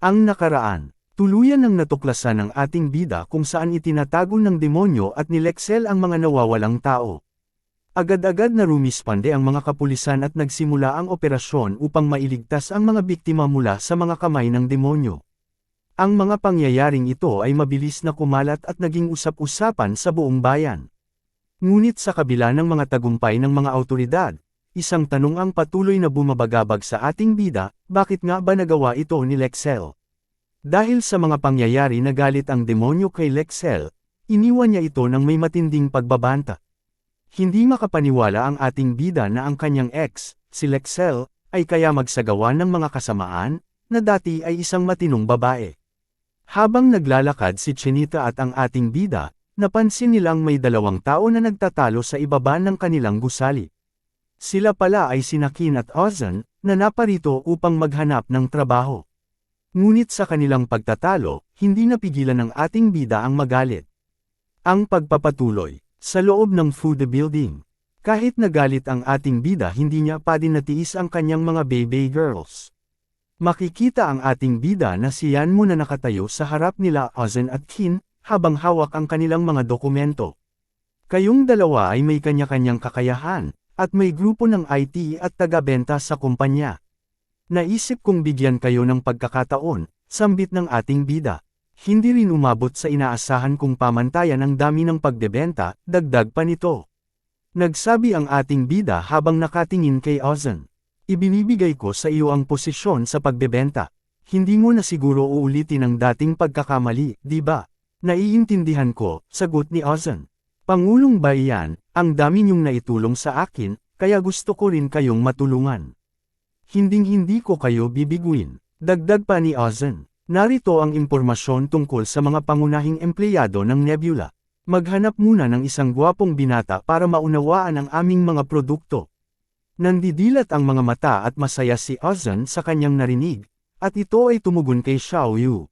Ang nakaraan, tuluyan ng natuklasan ng ating bida kung saan itinatago ng demonyo at ni Lexel ang mga nawawalang tao. Agad-agad na rumispande ang mga kapulisan at nagsimula ang operasyon upang mailigtas ang mga biktima mula sa mga kamay ng demonyo. Ang mga pangyayaring ito ay mabilis na kumalat at naging usap-usapan sa buong bayan. Ngunit sa kabila ng mga tagumpay ng mga autoridad, isang tanong ang patuloy na bumabagabag sa ating bida, bakit nga ba nagawa ito ni Lexel? Dahil sa mga pangyayari na galit ang demonyo kay Lexel, iniwan niya ito ng may matinding pagbabanta. Hindi makapaniwala ang ating bida na ang kanyang ex, si Lexel, ay kaya magsagawa ng mga kasamaan, na dati ay isang matinong babae. Habang naglalakad si Chinita at ang ating bida, napansin nilang may dalawang tao na nagtatalo sa ibaba ng kanilang gusali. Sila pala ay sinakin at Ozan, na naparito upang maghanap ng trabaho. Ngunit sa kanilang pagtatalo, hindi napigilan ng ating bida ang magalit. Ang pagpapatuloy, sa loob ng food building. Kahit nagalit ang ating bida hindi niya pa din natiis ang kanyang mga baby girls. Makikita ang ating bida na si Yan mo na nakatayo sa harap nila Ozen at Kin, habang hawak ang kanilang mga dokumento. Kayong dalawa ay may kanya-kanyang kakayahan, at may grupo ng IT at taga-benta sa kumpanya. Naisip kong bigyan kayo ng pagkakataon, sambit ng ating bida. Hindi rin umabot sa inaasahan kong pamantayan ang dami ng pagdebenta, dagdag pa nito. Nagsabi ang ating bida habang nakatingin kay Ozen. Ibinibigay ko sa iyo ang posisyon sa pagbebenta. Hindi mo na siguro uulitin ang dating pagkakamali, di ba? Naiintindihan ko, sagot ni Ozan. Pangulong ba iyan, ang dami niyong naitulong sa akin, kaya gusto ko rin kayong matulungan. Hinding-hindi ko kayo bibiguin. Dagdag pa ni Ozan. Narito ang impormasyon tungkol sa mga pangunahing empleyado ng Nebula. Maghanap muna ng isang gwapong binata para maunawaan ang aming mga produkto. Nandidilat ang mga mata at masaya si Ozan sa kanyang narinig, at ito ay tumugon kay Xiao Yu.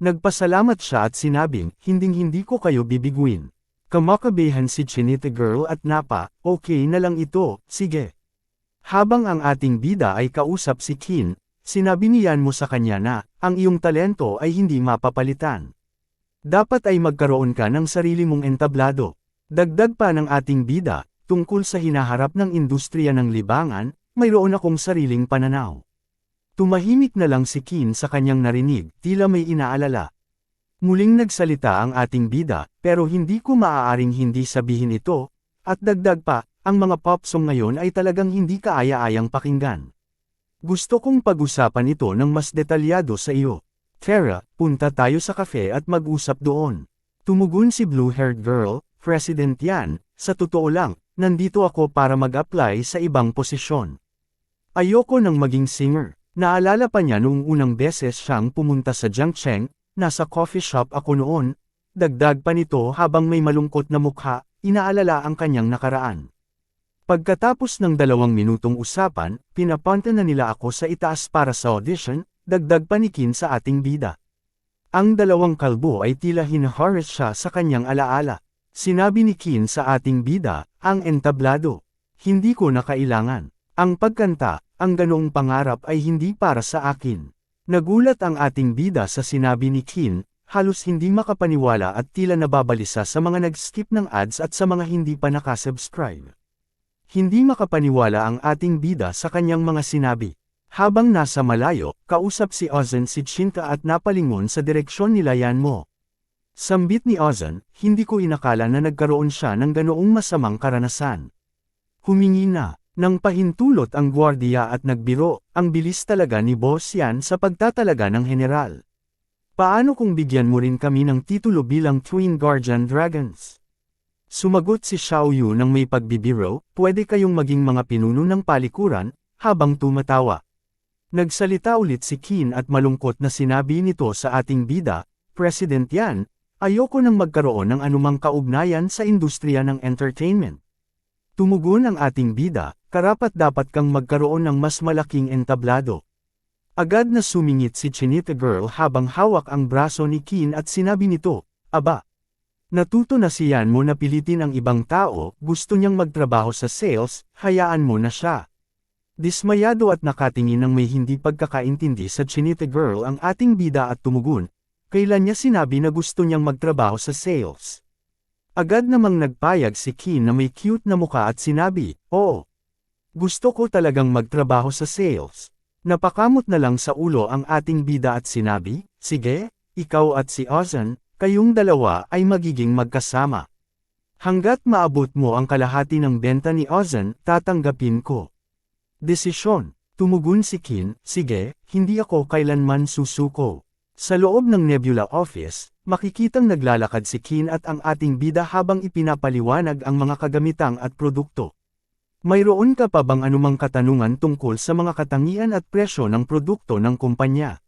Nagpasalamat siya at sinabing, hinding-hindi ko kayo bibiguin. Kamakabehan si Chinita Girl at Napa, okay na lang ito, sige. Habang ang ating bida ay kausap si Kin, sinabi niyan mo sa kanya na, ang iyong talento ay hindi mapapalitan. Dapat ay magkaroon ka ng sarili mong entablado. Dagdag pa ng ating bida, tungkol sa hinaharap ng industriya ng libangan, mayroon akong sariling pananaw. Tumahimik na lang si Kin sa kanyang narinig, tila may inaalala. Muling nagsalita ang ating bida, pero hindi ko maaaring hindi sabihin ito, at dagdag pa, ang mga pop song ngayon ay talagang hindi kaaya-ayang pakinggan. Gusto kong pag-usapan ito ng mas detalyado sa iyo. Tara, punta tayo sa cafe at mag-usap doon. Tumugon si blue-haired girl, President yan, sa totoo lang, nandito ako para mag-apply sa ibang posisyon. Ayoko nang maging singer. Naalala pa niya noong unang beses siyang pumunta sa Jiangcheng, nasa coffee shop ako noon, dagdag pa nito habang may malungkot na mukha, inaalala ang kanyang nakaraan. Pagkatapos ng dalawang minutong usapan, pinapunta na nila ako sa itaas para sa audition, dagdag panikin sa ating bida. Ang dalawang kalbo ay tila hinaharas siya sa kanyang alaala. Sinabi ni Kin sa ating bida, ang entablado. Hindi ko na kailangan. Ang pagkanta, ang ganoong pangarap ay hindi para sa akin. Nagulat ang ating bida sa sinabi ni Kin, halos hindi makapaniwala at tila nababalisa sa mga nag-skip ng ads at sa mga hindi pa nakasubscribe. Hindi makapaniwala ang ating bida sa kanyang mga sinabi. Habang nasa malayo, kausap si Ozen si Chinta at napalingon sa direksyon nila yan mo. Sambit ni Ozan, hindi ko inakala na nagkaroon siya ng ganoong masamang karanasan. Humingi na, nang pahintulot ang gwardiya at nagbiro, ang bilis talaga ni Boss yan sa pagtatalaga ng general. Paano kung bigyan mo rin kami ng titulo bilang Twin Guardian Dragons? Sumagot si Xiao Yu ng may pagbibiro, pwede kayong maging mga pinuno ng palikuran, habang tumatawa. Nagsalita ulit si Qin at malungkot na sinabi nito sa ating bida, President yan, Ayoko nang magkaroon ng anumang kaugnayan sa industriya ng entertainment. Tumugon ang ating bida, karapat dapat kang magkaroon ng mas malaking entablado. Agad na sumingit si Chinita Girl habang hawak ang braso ni Kin at sinabi nito, Aba, natuto na siyan mo na pilitin ang ibang tao, gusto niyang magtrabaho sa sales, hayaan mo na siya. Dismayado at nakatingin ng may hindi pagkakaintindi sa Chinita Girl ang ating bida at tumugon, kailan niya sinabi na gusto niyang magtrabaho sa sales. Agad namang nagpayag si Kim na may cute na muka at sinabi, Oo. Gusto ko talagang magtrabaho sa sales. Napakamot na lang sa ulo ang ating bida at sinabi, Sige, ikaw at si Ozan, kayong dalawa ay magiging magkasama. Hanggat maabot mo ang kalahati ng benta ni Ozan, tatanggapin ko. Desisyon. Tumugon si Kin, sige, hindi ako kailanman susuko. Sa loob ng Nebula office, makikitang naglalakad si Kin at ang ating bida habang ipinapaliwanag ang mga kagamitang at produkto. Mayroon ka pa bang anumang katanungan tungkol sa mga katangian at presyo ng produkto ng kumpanya?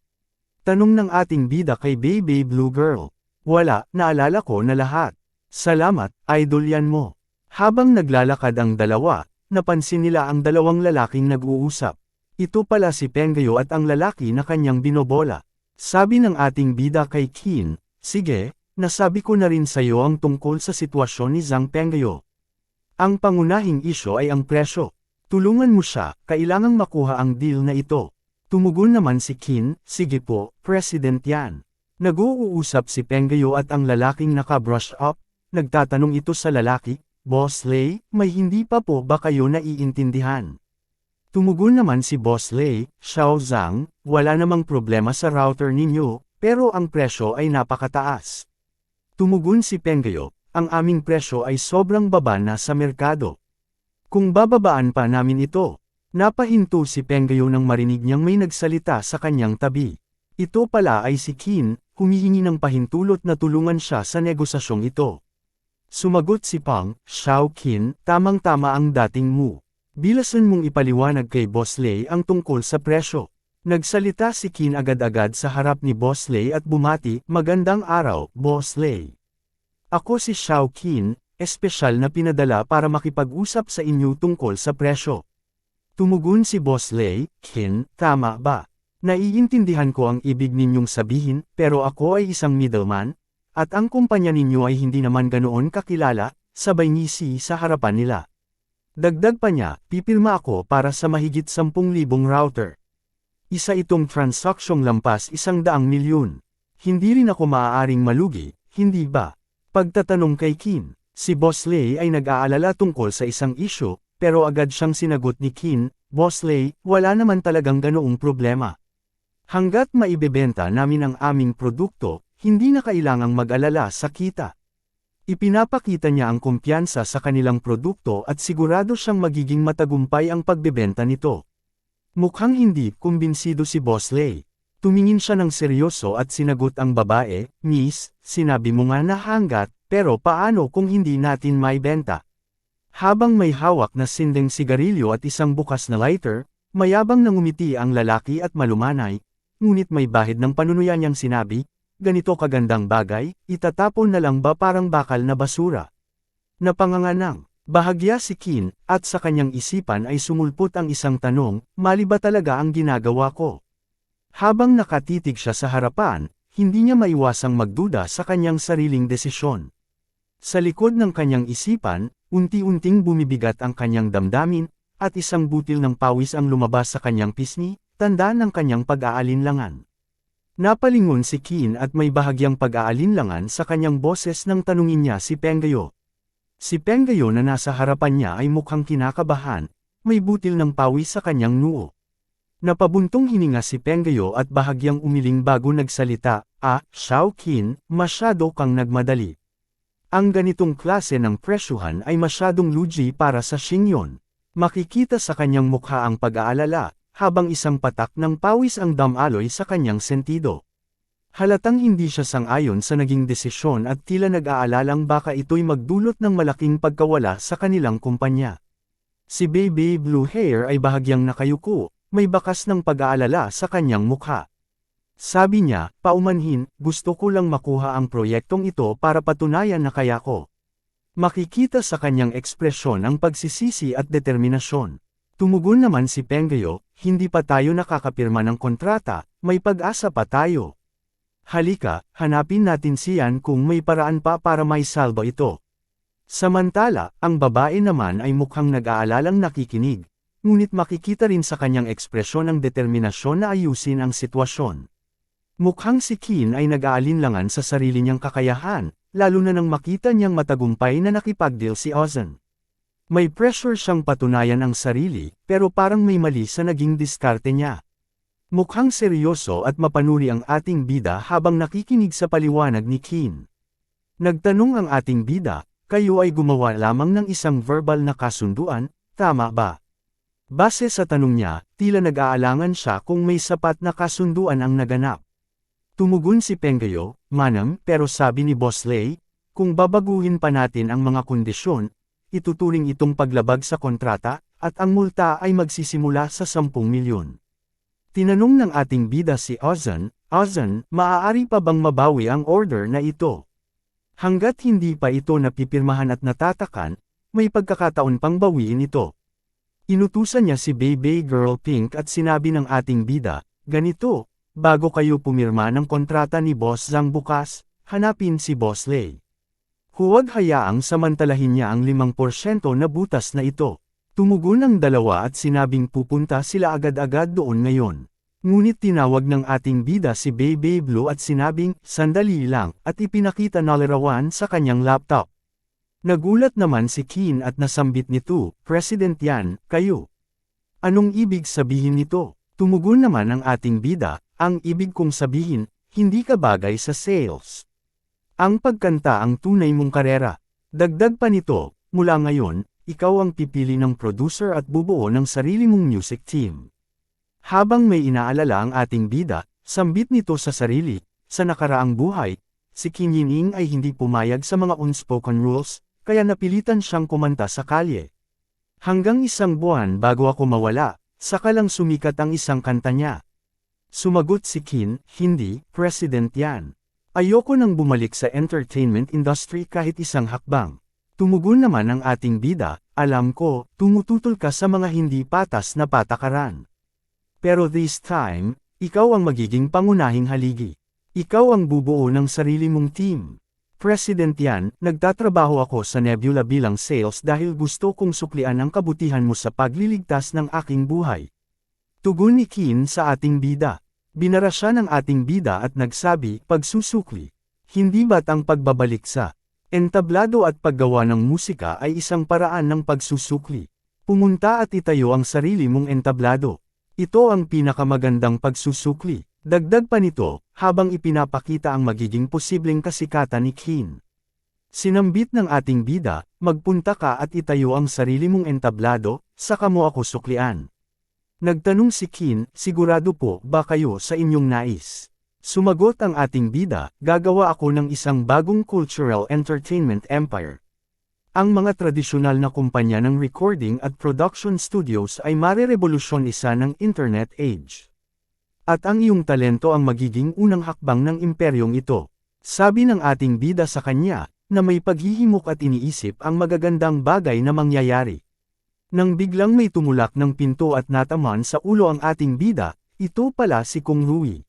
Tanong ng ating bida kay Baby Blue Girl. Wala, naalala ko na lahat. Salamat, idol yan mo. Habang naglalakad ang dalawa, napansin nila ang dalawang lalaking nag-uusap. Ito pala si Pengayo at ang lalaki na kanyang binobola. Sabi ng ating bida kay Kin, sige, nasabi ko na rin sa iyo ang tungkol sa sitwasyon ni Zhang Pengayo. Ang pangunahing isyo ay ang presyo. Tulungan mo siya, kailangang makuha ang deal na ito. Tumugon naman si Kin, sige po, President yan. Nag-uusap si Pengayo at ang lalaking naka-brush up, nagtatanong ito sa lalaki, Boss Lay, may hindi pa po ba kayo naiintindihan? Tumugon naman si Boss Lay, Xiao Zhang, wala namang problema sa router ninyo, pero ang presyo ay napakataas. Tumugon si Pengayo, ang aming presyo ay sobrang baba na sa merkado. Kung bababaan pa namin ito, napahinto si Pengayo nang marinig niyang may nagsalita sa kanyang tabi. Ito pala ay si Qin, humihingi ng pahintulot na tulungan siya sa negosasyong ito. Sumagot si Pang, Xiao Qin, tamang-tama ang dating mo. Bilasan mong ipaliwanag kay Boss Lei ang tungkol sa presyo. Nagsalita si Qin agad-agad sa harap ni Boss Lei at bumati, Magandang araw, Boss Lei. Ako si Xiao Qin, espesyal na pinadala para makipag-usap sa inyo tungkol sa presyo. Tumugon si Boss Lei, Qin, tama ba? Naiintindihan ko ang ibig ninyong sabihin, pero ako ay isang middleman, at ang kumpanya ninyo ay hindi naman ganoon kakilala, sabay ngisi sa harapan nila. Dagdag pa niya, pipilma ako para sa mahigit 10,000 router. Isa itong transaksyong lampas isang daang milyon. Hindi rin ako maaaring malugi, hindi ba? Pagtatanong kay Kim, si Boss Lay ay nag-aalala tungkol sa isang isyo, pero agad siyang sinagot ni Kim, Boss Lay, wala naman talagang ganoong problema. Hanggat maibebenta namin ang aming produkto, hindi na kailangang mag-alala sa kita. Ipinapakita niya ang kumpiyansa sa kanilang produkto at sigurado siyang magiging matagumpay ang pagbebenta nito. Mukhang hindi kumbinsido si Boss Lay. Tumingin siya ng seryoso at sinagot ang babae, Miss, sinabi mo nga na hanggat, pero paano kung hindi natin may benta? Habang may hawak na sindeng sigarilyo at isang bukas na lighter, mayabang nangumiti ang lalaki at malumanay, ngunit may bahid ng panunuyan niyang sinabi, ganito kagandang bagay, itatapon na lang ba parang bakal na basura? Napanganganang, bahagya si Kin, at sa kanyang isipan ay sumulpot ang isang tanong, mali ba talaga ang ginagawa ko? Habang nakatitig siya sa harapan, hindi niya maiwasang magduda sa kanyang sariling desisyon. Sa likod ng kanyang isipan, unti-unting bumibigat ang kanyang damdamin, at isang butil ng pawis ang lumabas sa kanyang pisngi, tanda ng kanyang pag-aalinlangan. Napalingon si Keen at may bahagyang pag-aalinlangan sa kanyang boses nang tanungin niya si Pengayo. Si Pengayo na nasa harapan niya ay mukhang kinakabahan, may butil ng pawis sa kanyang noo. Napabuntong hininga si Pengayo at bahagyang umiling bago nagsalita, Ah, Xiao Qin, masyado kang nagmadali. Ang ganitong klase ng presyuhan ay masyadong luji para sa Xingyon. Makikita sa kanyang mukha ang pag-aalala, habang isang patak ng pawis ang damaloy sa kanyang sentido. Halatang hindi siya sangayon sa naging desisyon at tila nag-aalalang baka ito'y magdulot ng malaking pagkawala sa kanilang kumpanya. Si Baby Blue Hair ay bahagyang nakayuko, may bakas ng pag-aalala sa kanyang mukha. Sabi niya, paumanhin, gusto ko lang makuha ang proyektong ito para patunayan na kaya ko. Makikita sa kanyang ekspresyon ang pagsisisi at determinasyon. Tumugon naman si Pengayo, hindi pa tayo nakakapirma ng kontrata, may pag-asa pa tayo. Halika, hanapin natin siyan kung may paraan pa para may salba ito. Samantala, ang babae naman ay mukhang nag-aalalang nakikinig. ngunit makikita rin sa kanyang ekspresyon ang determinasyon na ayusin ang sitwasyon. Mukhang si Keen ay nag-aalinlangan sa sarili niyang kakayahan, lalo na nang makita niyang matagumpay na nakipagdeal si Ozan. May pressure siyang patunayan ang sarili, pero parang may mali sa naging diskarte niya. Mukhang seryoso at mapanuri ang ating bida habang nakikinig sa paliwanag ni Keen. Nagtanong ang ating bida, kayo ay gumawa lamang ng isang verbal na kasunduan, tama ba? Base sa tanong niya, tila nag-aalangan siya kung may sapat na kasunduan ang naganap. Tumugon si Pengayo, manam, pero sabi ni Boss Lay, kung babaguhin pa natin ang mga kondisyon, ituturing itong paglabag sa kontrata, at ang multa ay magsisimula sa 10 milyon. Tinanong ng ating bida si Ozan, Ozan, maaari pa bang mabawi ang order na ito? Hanggat hindi pa ito napipirmahan at natatakan, may pagkakataon pang bawiin ito. Inutusan niya si Baby Girl Pink at sinabi ng ating bida, ganito, Bago kayo pumirma ng kontrata ni Boss Zhang bukas, hanapin si Boss Lei. Huwag hayaang samantalahin niya ang 5% na butas na ito. Tumugon ang dalawa at sinabing pupunta sila agad-agad doon ngayon. Ngunit tinawag ng ating bida si Baby Blue at sinabing, sandali lang, at ipinakita na larawan sa kanyang laptop. Nagulat naman si Keen at nasambit nito, President yan, kayo. Anong ibig sabihin nito? Tumugon naman ang ating bida, ang ibig kong sabihin, hindi ka bagay sa sales. Ang pagkanta ang tunay mong karera. Dagdag pa nito, mula ngayon, ikaw ang pipili ng producer at bubuo ng sarili mong music team. Habang may inaalala ang ating bida, sambit nito sa sarili, sa nakaraang buhay, si Kim Yining ay hindi pumayag sa mga unspoken rules, kaya napilitan siyang kumanta sa kalye. Hanggang isang buwan bago ako mawala, saka lang sumikat ang isang kanta niya. Sumagot si Kin, hindi, president yan. Ayoko nang bumalik sa entertainment industry kahit isang hakbang. Tumugon naman ang ating bida, alam ko, tumututol ka sa mga hindi patas na patakaran. Pero this time, ikaw ang magiging pangunahing haligi. Ikaw ang bubuo ng sarili mong team. President yan, nagtatrabaho ako sa Nebula bilang sales dahil gusto kong suklian ang kabutihan mo sa pagliligtas ng aking buhay. Tugon ni Kin sa ating bida. Binara siya ng ating bida at nagsabi, pagsusukli. Hindi ba't ang pagbabalik sa entablado at paggawa ng musika ay isang paraan ng pagsusukli? Pumunta at itayo ang sarili mong entablado. Ito ang pinakamagandang pagsusukli. Dagdag pa nito, habang ipinapakita ang magiging posibleng kasikatan ni Keen. Sinambit ng ating bida, magpunta ka at itayo ang sarili mong entablado, saka mo ako suklian. Nagtanong si Kin, sigurado po ba kayo sa inyong nais? Sumagot ang ating bida, gagawa ako ng isang bagong cultural entertainment empire. Ang mga tradisyonal na kumpanya ng recording at production studios ay marerevolusyon isa ng internet age. At ang iyong talento ang magiging unang hakbang ng imperyong ito. Sabi ng ating bida sa kanya, na may paghihimok at iniisip ang magagandang bagay na mangyayari. Nang biglang may tumulak ng pinto at nataman sa ulo ang ating bida, ito pala si Kung Rui.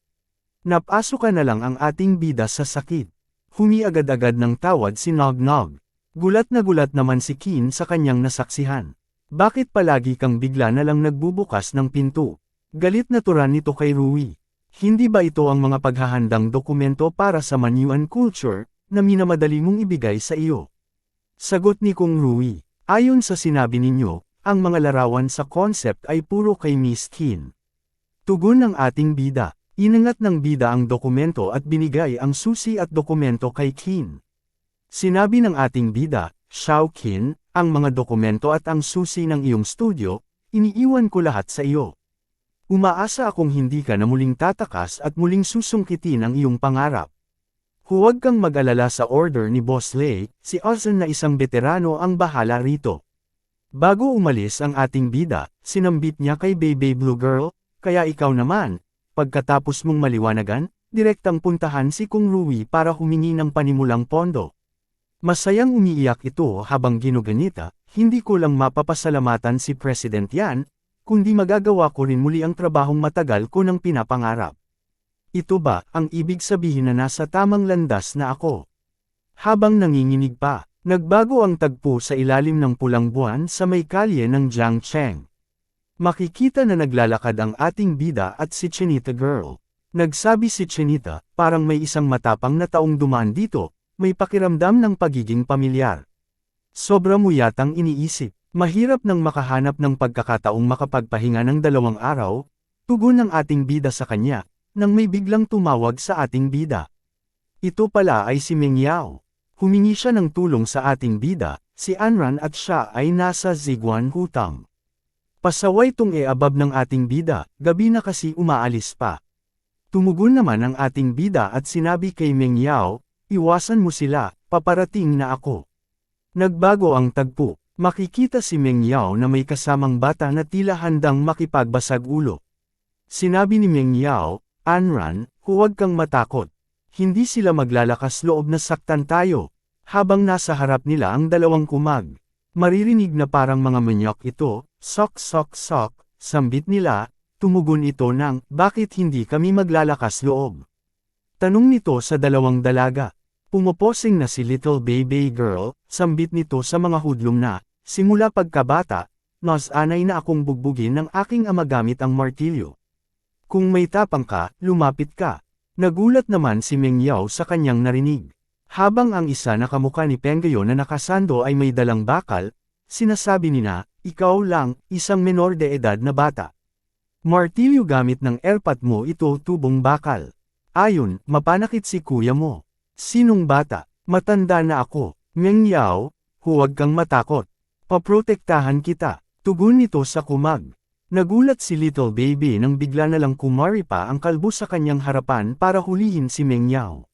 Napasok ka na lang ang ating bida sa sakit. Humi agad-agad ng tawad si Nog Nog. Gulat na gulat naman si Kin sa kanyang nasaksihan. Bakit palagi kang bigla na lang nagbubukas ng pinto? Galit na turan nito kay Rui. Hindi ba ito ang mga paghahandang dokumento para sa Manyuan culture, na minamadali mong ibigay sa iyo? Sagot ni Kung Rui, ayon sa sinabi ninyo, ang mga larawan sa concept ay puro kay Miss Kin. Tugon ng ating bida, inangat ng bida ang dokumento at binigay ang susi at dokumento kay Kin. Sinabi ng ating bida, Xiao Qin, ang mga dokumento at ang susi ng iyong studio, iniiwan ko lahat sa iyo. Umaasa akong hindi ka na muling tatakas at muling susungkitin ang iyong pangarap. Huwag kang mag-alala sa order ni Boss Lei, si Ozan na isang veterano ang bahala rito. Bago umalis ang ating bida, sinambit niya kay Baby Blue Girl, kaya ikaw naman, pagkatapos mong maliwanagan, direktang puntahan si Kung Rui para humingi ng panimulang pondo. Masayang umiiyak ito habang ginuganita, hindi ko lang mapapasalamatan si President Yan, kundi magagawa ko rin muli ang trabahong matagal ko nang pinapangarap. Ito ba ang ibig sabihin na nasa tamang landas na ako? Habang nanginginig pa, Nagbago ang tagpo sa ilalim ng pulang buwan sa may kalye ng Jiangcheng. Makikita na naglalakad ang ating bida at si Chinita Girl. Nagsabi si Chinita, parang may isang matapang na taong dumaan dito, may pakiramdam ng pagiging pamilyar. Sobra mo yatang iniisip, mahirap nang makahanap ng pagkakataong makapagpahinga ng dalawang araw, tugon ng ating bida sa kanya, nang may biglang tumawag sa ating bida. Ito pala ay si Ming Yao. Humingi siya ng tulong sa ating bida, si Anran at siya ay nasa Ziguan Hutang. Pasaway tong e-abab ng ating bida, gabi na kasi umaalis pa. Tumugon naman ang ating bida at sinabi kay Ming Yao, iwasan mo sila, paparating na ako. Nagbago ang tagpo, makikita si Ming Yao na may kasamang bata na tila handang makipagbasag ulo. Sinabi ni Ming Yao, Anran, huwag kang matakot. Hindi sila maglalakas loob na saktan tayo. Habang nasa harap nila ang dalawang kumag. Maririnig na parang mga manyok ito, sok sok sok, sambit nila, tumugon ito ng, bakit hindi kami maglalakas loob? Tanong nito sa dalawang dalaga. Pumoposing na si little baby girl, sambit nito sa mga hudlom na, simula pagkabata, mas anay na akong bugbugin ng aking ama gamit ang martilyo. Kung may tapang ka, lumapit ka. Nagulat naman si Meng Yao sa kanyang narinig. Habang ang isa na kamukha ni Pengayo na nakasando ay may dalang bakal, sinasabi ni na, ikaw lang, isang menor de edad na bata. Martilyo gamit ng airpat mo ito tubong bakal. Ayon, mapanakit si kuya mo. Sinong bata? Matanda na ako. Meng Yao, huwag kang matakot. Paprotektahan kita. Tugon nito sa kumag. Nagulat si little baby nang bigla na lang kumari pa ang kalbo sa kanyang harapan para hulihin si Meng Yao.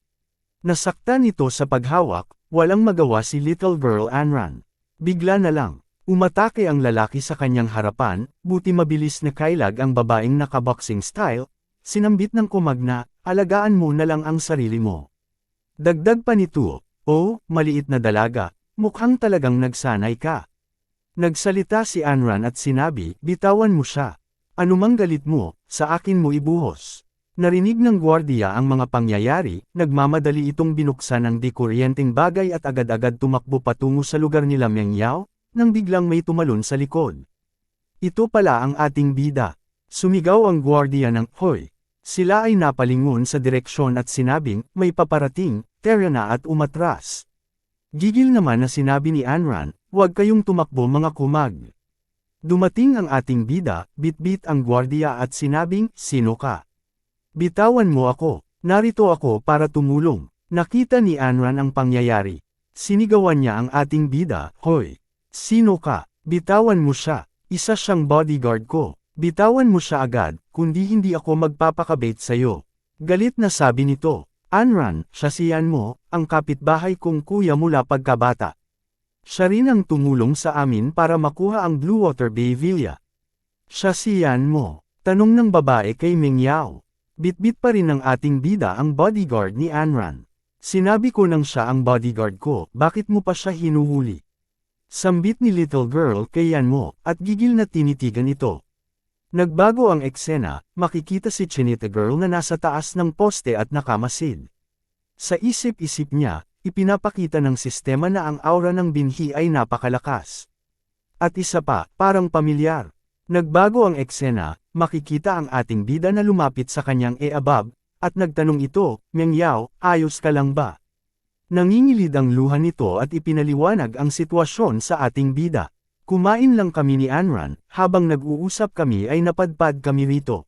Nasaktan ito sa paghawak, walang magawa si little girl Anran. Bigla na lang, umatake ang lalaki sa kanyang harapan, buti mabilis na kailag ang babaeng nakaboxing style, sinambit ng kumag na, alagaan mo na lang ang sarili mo. Dagdag pa nito, oh, maliit na dalaga, mukhang talagang nagsanay ka. Nagsalita si Anran at sinabi, bitawan mo siya. Anumang galit mo, sa akin mo ibuhos. Narinig ng gwardiya ang mga pangyayari, nagmamadali itong binuksan ang dekuryenteng bagay at agad-agad tumakbo patungo sa lugar nila Meng Yao, nang biglang may tumalon sa likod. Ito pala ang ating bida. Sumigaw ang gwardiya ng, Hoy! Sila ay napalingon sa direksyon at sinabing, may paparating, tera na at umatras. Gigil naman na sinabi ni Anran, huwag kayong tumakbo mga kumag. Dumating ang ating bida, bitbit ang gwardiya at sinabing, sino ka? Bitawan mo ako, narito ako para tumulong. Nakita ni Anran ang pangyayari. Sinigawan niya ang ating bida, hoy! Sino ka? Bitawan mo siya, isa siyang bodyguard ko. Bitawan mo siya agad, kundi hindi ako magpapakabait sa'yo. Galit na sabi nito, Anran, siya siyan mo, ang kapitbahay kong kuya mula pagkabata. Siya rin ang tumulong sa amin para makuha ang Blue Water Bay Villa. Siya siyan mo, tanong ng babae kay Ming Yao. Bitbit pa rin ng ating bida ang bodyguard ni Anran. Sinabi ko nang siya ang bodyguard ko, bakit mo pa siya hinuhuli? Sambit ni little girl kay yan mo, at gigil na tinitigan ito. Nagbago ang eksena, makikita si Chinita Girl na nasa taas ng poste at nakamasid. Sa isip-isip niya, ipinapakita ng sistema na ang aura ng binhi ay napakalakas. At isa pa, parang pamilyar. Nagbago ang eksena, makikita ang ating bida na lumapit sa kanyang e-abab, at nagtanong ito, Meng Yao, ayos ka lang ba? Nangingilid ang luha nito at ipinaliwanag ang sitwasyon sa ating bida. Kumain lang kami ni Anran, habang nag-uusap kami ay napadpad kami rito.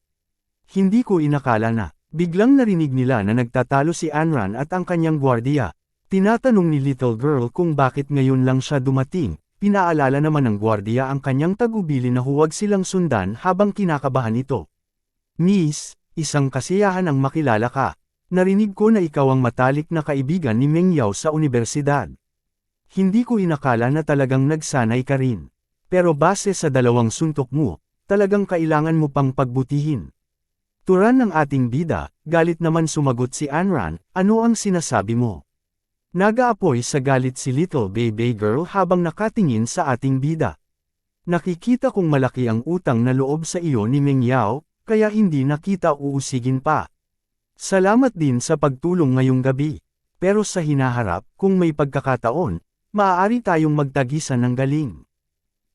Hindi ko inakala na, biglang narinig nila na nagtatalo si Anran at ang kanyang gwardiya. Tinatanong ni little girl kung bakit ngayon lang siya dumating, pinaalala naman ng gwardiya ang kanyang tagubili na huwag silang sundan habang kinakabahan ito. Miss, isang kasiyahan ang makilala ka. Narinig ko na ikaw ang matalik na kaibigan ni Meng Yao sa universidad. Hindi ko inakala na talagang nagsanay ka rin. Pero base sa dalawang suntok mo, talagang kailangan mo pang pagbutihin. Turan ng ating bida, galit naman sumagot si Anran, ano ang sinasabi mo? Nagaapoy sa galit si little baby girl habang nakatingin sa ating bida. Nakikita kong malaki ang utang na loob sa iyo ni Meng Yao, kaya hindi nakita uusigin pa. Salamat din sa pagtulong ngayong gabi. Pero sa hinaharap, kung may pagkakataon, maaari tayong magtagisan ng galing.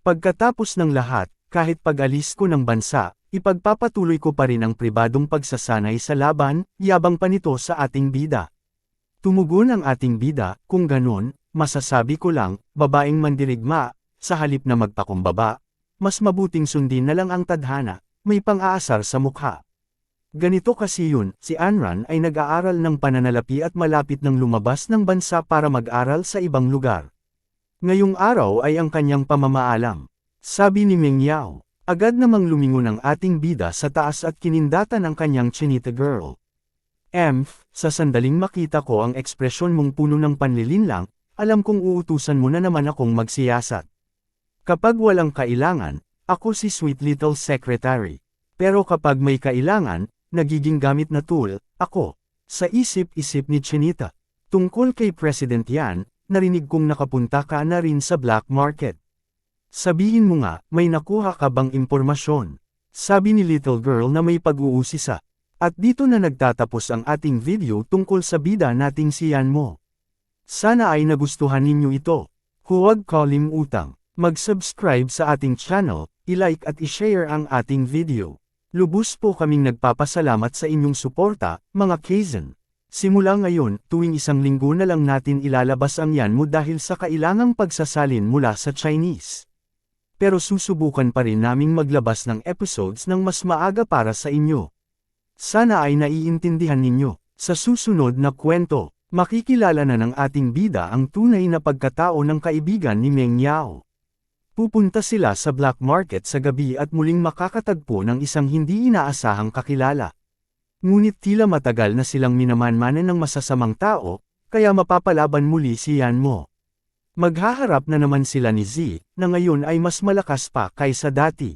Pagkatapos ng lahat, kahit pag-alis ko ng bansa, ipagpapatuloy ko pa rin ang pribadong pagsasanay sa laban, yabang pa nito sa ating bida. Tumugon ang ating bida, kung ganon, masasabi ko lang, babaeng mandirigma, sa halip na magpakumbaba, mas mabuting sundin na lang ang tadhana, may pang-aasar sa mukha. Ganito kasi yun, si Anran ay nag-aaral ng pananalapi at malapit ng lumabas ng bansa para mag-aral sa ibang lugar. Ngayong araw ay ang kanyang pamamaalam. Sabi ni Meng Yao, agad namang lumingon ang ating bida sa taas at kinindatan ang kanyang chinita girl. Emph, sa sandaling makita ko ang ekspresyon mong puno ng panlilinlang, alam kong uutusan mo na naman akong magsiyasat. Kapag walang kailangan, ako si sweet little secretary. Pero kapag may kailangan, nagiging gamit na tool, ako. Sa isip-isip ni Chinita. Tungkol kay President yan, narinig kong nakapunta ka na rin sa black market. Sabihin mo nga, may nakuha ka bang impormasyon? Sabi ni little girl na may pag-uusisa. At dito na nagtatapos ang ating video tungkol sa bida nating siyan mo. Sana ay nagustuhan ninyo ito. Huwag kalimutang mag-subscribe sa ating channel, i-like at i-share ang ating video. Lubos po kaming nagpapasalamat sa inyong suporta, mga Kaizen. Simula ngayon, tuwing isang linggo na lang natin ilalabas ang yan mo dahil sa kailangang pagsasalin mula sa Chinese. Pero susubukan pa rin naming maglabas ng episodes ng mas maaga para sa inyo. Sana ay naiintindihan ninyo. Sa susunod na kwento, makikilala na ng ating bida ang tunay na pagkatao ng kaibigan ni Meng Yao. Pupunta sila sa black market sa gabi at muling makakatagpo ng isang hindi inaasahang kakilala. Ngunit tila matagal na silang minamanmanan ng masasamang tao, kaya mapapalaban muli si Yan Mo. Maghaharap na naman sila ni Z, na ngayon ay mas malakas pa kaysa dati.